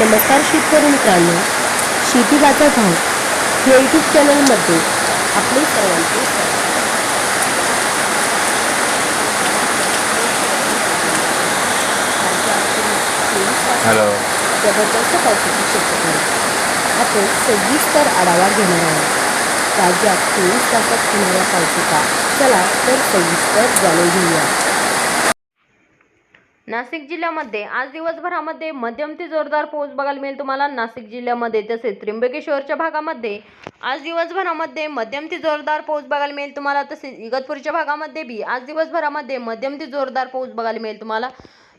नमस्कार शेतकरी मित्रांनो शेती बाजार भाव या यूट्यूब चॅनलमध्ये आपले सर्वांचे. हॅलो जबरदस्त पावसाची शक्यता. आहे आपण सविस्तर आढावा घेणार आहोत. राज्यात चोवीस तासात होणाऱ्या पावसाचा चला तर सविस्तर जाणून घेऊया. नाशिक जिल्ह्यामध्ये आज दिवसभरामध्ये मध्यम ते जोरदार पाऊस बघायला मिळेल तुम्हाला. नाशिक जिल्ह्यामध्ये तसेच त्र्यंबकेश्वरच्या भागामध्ये आज दिवसभरामध्ये मध्यम ते जोरदार पाऊस बघायला मिळेल तुम्हाला. तसेच इगतपूरच्या भागामध्ये बी आज दिवसभरामध्ये मध्यम ते जोरदार पाऊस बघायला मिळेल तुम्हाला.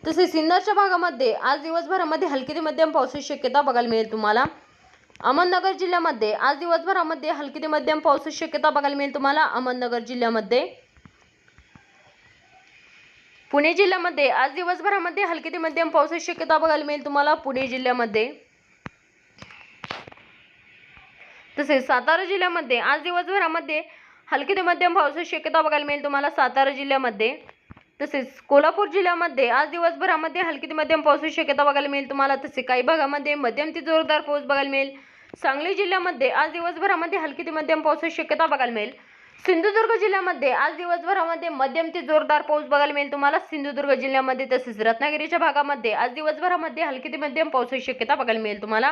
तसेच सिन्नरच्या भागामध्ये आज दिवसभरामध्ये हलकी ते मध्यम पावसाची शक्यता बघायला मिळेल तुम्हाला. अहमदनगर जिल्ह्यामध्ये आज दिवसभरामध्ये हलकी ते मध्यम पावसाची शक्यता बघायला मिळेल तुम्हाला. अहमदनगर जिल्ह्यामध्ये पुणे जिल्ह्यामध्ये आज दिवसभरामध्ये हलकी ते मध्यम पावसाची शक्यता बघायला मिळेल तुम्हाला पुणे जिल्ह्यामध्ये. तसेच सातारा जिल्ह्यामध्ये आज दिवसभरामध्ये हलकी ते मध्यम पावसाची शक्यता बघायला मिळेल तुम्हाला सातारा जिल्ह्यामध्ये. तसेच कोल्हापूर जिल्ह्यामध्ये आज दिवसभरामध्ये हलकी ते मध्यम पावसाची शक्यता बघायला मिळेल तुम्हाला. तसे काही भागामध्ये मध्यम ते जोरदार पाऊस बघायला मिळेल. सांगली जिल्ह्यामध्ये आज दिवसभरामध्ये हलकी ते मध्यम पावसाची शक्यता बघायला मिळेल. सिंधुदुर्ग जिल्ह्यामध्ये आज दिवसभरामध्ये मध्यम ते जोरदार पाऊस बघायला मिळेल तुम्हाला. सिंधुदुर्ग जिल्ह्यामध्ये तसेच रत्नागिरीच्या भागामध्ये आज दिवसभरामध्ये हलकी ते मध्यम पावसाची शक्यता बघायला मिळेल तुम्हाला.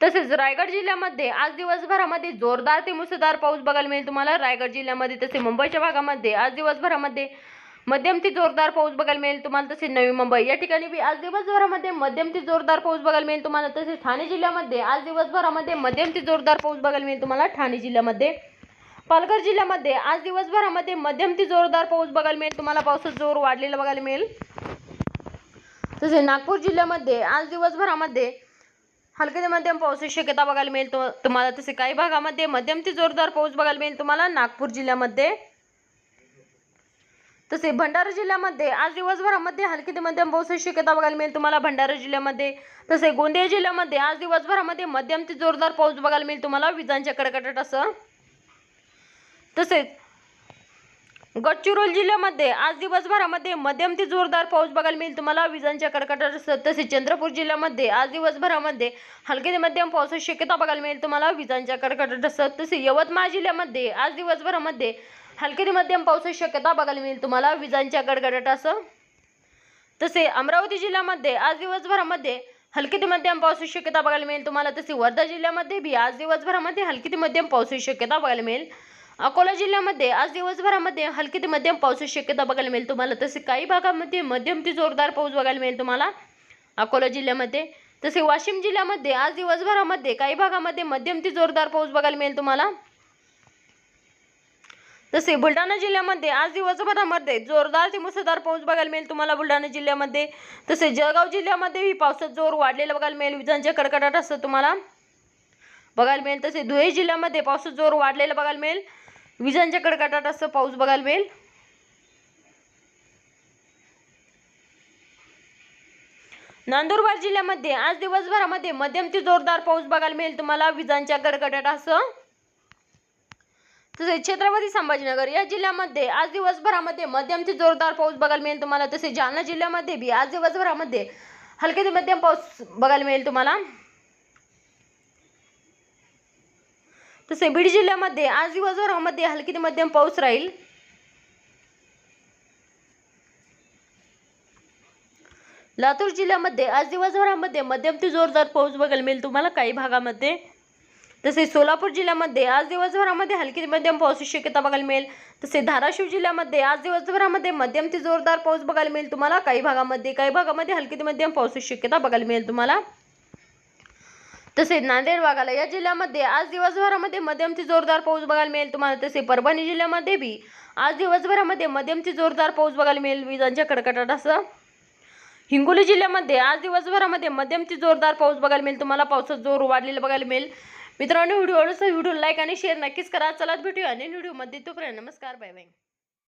तसेच रायगड जिल्ह्यामध्ये आज दिवसभरामध्ये जोरदार ते मुसळधार पाऊस बघायला मिळेल तुम्हाला. रायगड जिल्ह्यामध्ये तसे मुंबईच्या भागामध्ये आज दिवसभरामध्ये मध्यम ते जोरदार पाऊस बघायला मिळेल तुम्हाला. तसे नवी मुंबई या ठिकाणी बी आज दिवसभरामध्ये मध्यम ते जोरदार पाऊस बघायला मिळेल तुम्हाला. तसेच ठाणे जिल्ह्यामध्ये आज दिवसभरामध्ये मध्यम ते जोरदार पाऊस बघायला मिळेल तुम्हाला. ठाणे जिल्ह्यामध्ये पालघर जिल्ह्यामध्ये आज दिवसभरामध्ये मध्यम ते जोरदार पाऊस बघायला मिळेल. तुम्हाला पावसाचा जोर वाढलेला बघायला मिळेल. तसे नागपूर जिल्ह्यामध्ये आज दिवसभरामध्ये हलके ते मध्यम पावसाची शक्यता बघायला मिळेल. तुम्हाला तसे काही भागामध्ये मध्यम ते जोरदार पाऊस बघायला मिळेल. तुम्हाला नागपूर जिल्ह्यामध्ये. तसे भंडारा जिल्ह्यामध्ये आज दिवसभरामध्ये हलकी ते मध्यम पावसाची शक्यता बघायला मिळेल. तुम्हाला भंडारा जिल्ह्यामध्ये तसे गोंदिया जिल्ह्यामध्ये आज दिवसभरामध्ये मध्यम ते जोरदार पाऊस बघायला मिळेल. तुम्हाला विजांच्या कडकडाट असं तसेच गडचिरोली जिल्ह्यामध्ये आज दिवसभरामध्ये मध्यम ते जोरदार पाऊस बघायला मिळेल. तुम्हाला विजांच्या कडकडाट तसेच चंद्रपूर जिल्ह्यामध्ये आज दिवसभरामध्ये हलके ते मध्यम पावसाची शक्यता बघायला मिळेल. तुम्हाला विजांच्या कडकडाट असं तसे यवतमाळ जिल्ह्यामध्ये आज दिवसभरामध्ये हलके ते मध्यम पावसाची शक्यता बघायला मिळेल. तुम्हाला विजांच्या गडगडाट असं तसे अमरावती जिल्ह्यामध्ये आज दिवसभरामध्ये हलकी ते मध्यम पावसाची शक्यता बघायला मिळेल. तुम्हाला तसे वर्धा जिल्ह्यामध्ये बी आज दिवसभरामध्ये हलकी ते मध्यम पावसाची शक्यता बघायला मिळेल. अकोला जिल्ह्यामध्ये आज दिवसभरामध्ये हलकी ते मध्यम पावसाची शक्यता बघायला मिळेल तुम्हाला. तसे काही भागामध्ये मध्यम ते जोरदार पाऊस बघायला मिळेल तुम्हाला. अकोला जिल्ह्यामध्ये तसे वाशिम जिल्ह्यामध्ये आज दिवसभरामध्ये काही भागामध्ये मध्यम ते जोरदार पाऊस बघायला मिळेल तुम्हाला. तसे बुलढाणा जिल्ह्यामध्ये आज दिवसभरामध्ये जोरदार ते मुसळधार पाऊस बघायला मिळेल तुम्हाला बुलढाणा जिल्ह्यामध्ये. तसे जळगाव जिल्ह्यामध्येही पावसाचा जोर वाढलेला बघायला मिळेल. विजांच्या कडकडाट असं तुम्हाला बघायला मिळेल. तसे धुळे जिल्ह्यामध्ये पावसाचा जोर वाढलेला बघायला मिळेल. विजांच्या कडकडाट असं पाऊस बघायला मिळेल? नंदुरबार जिल्ह्यामध्ये आज दिवसभरामध्ये मध्यम ते जोरदार पाऊस बघायला मिळेल तुम्हाला विजांच्या कडकडाट असं? तसेच छत्रपती संभाजीनगर या जिल्ह्यामध्ये आज दिवसभरामध्ये मध्यम ते जोरदार पाऊस बघायला मिळेल तुम्हाला तसेच जालना जिल्ह्यामध्ये बी आज दिवसभरामध्ये हलके ते मध्यम पाऊस बघायला मिळेल तुम्हाला. तसे बीड जिल्ह्यामध्ये आज दिवसभरामध्ये हलकी ते मध्यम पाऊस राहील. लातूर जिल्ह्यामध्ये आज दिवसभरामध्ये मध्यम ते जोरदार पाऊस बघायला मिळेल तुम्हाला काही भागामध्ये. तसेच सोलापूर जिल्ह्यामध्ये आज दिवसभरामध्ये हलकी ते मध्यम पावसाची शक्यता बघायला मिळेल. तसे धाराशिव जिल्ह्यामध्ये आज दिवसभरामध्ये मध्यम ते जोरदार पाऊस बघायला मिळेल तुम्हाला काही भागामध्ये. काही भागामध्ये हलकी ते मध्यम पावसाची शक्यता बघायला मिळेल तुम्हाला. तसेच नांदेड वाघाला या जिल्ह्यामध्ये आज दिवसभरामध्ये मध्यम ते जोरदार पाऊस बघायला मिळेल. तुम्हाला तसे परभणी जिल्ह्यामध्ये बी आज दिवसभरामध्ये मध्यम ते जोरदार पाऊस बघायला मिळेल. विजांच्या कडकडाट असं. हिंगोली जिल्ह्यामध्ये आज दिवसभरामध्ये मध्यम ते जोरदार पाऊस बघायला मिळेल. तुम्हाला पावसात जोर वाढलेला बघायला मिळेल. मित्रांनो व्हिडिओ आवडल्यास व्हिडिओ लाईक आणि शेअर नक्कीच करा. चला भेटूया आणि व्हिडिओमध्ये. तोपर्यंत नमस्कार बाय बाय